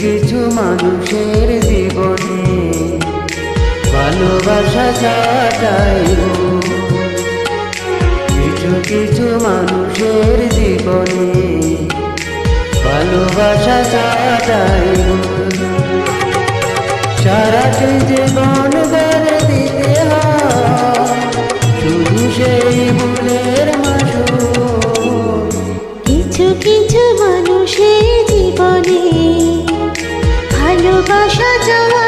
কিছু মানুষের জীবনে ভালোবাসা চাটাই কিছু কিছু মানুষের জীবনে, ভালোবাসা চাটাই সারাটি জীবন ধরে দিতে শুধু সেই ভুলের মাসুর কিছু কিছু মানুষের জীবনে ভালোবাসা যাওয়াটাই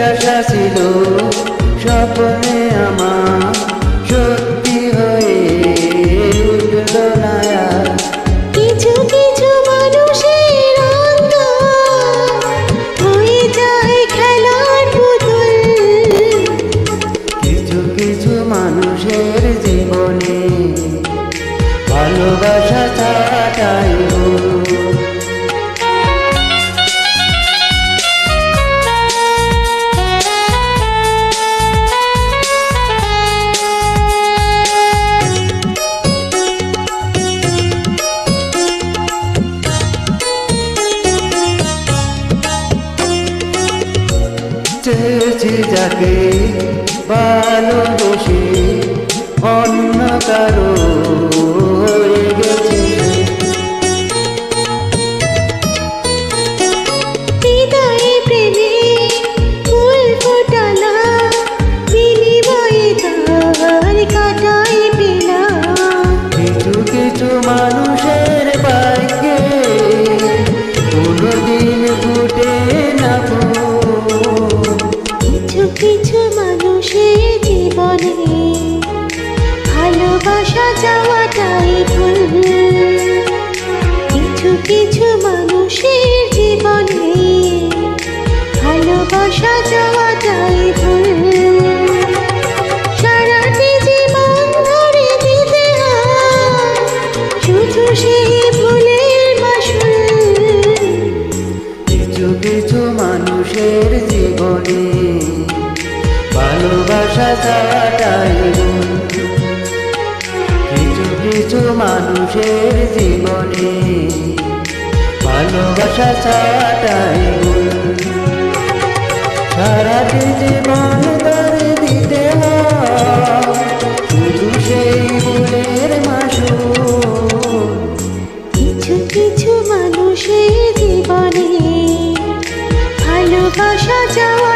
আশা ছিল স্বপ্নে আমার সত্যি হয়ে উঠল না কিছু কিছু মানুষের হয়ে যায় খেলার পুতুল। কিছু কিছু মানুষের জীবনে ভালোবাসা চেয়েছি যাকে ভালোবেসে অন্য কারও ভালোবাসা যাওয়াটাই ভুল কিছু মানুষের জীবনে ভালোবাসা ছাটাই। সারাটি জীবন ধরে দিতে শুধু সেই ভুলের মাসুল কিছু কিছু মানুষের জীবনে ভালোবাসা যাওয়া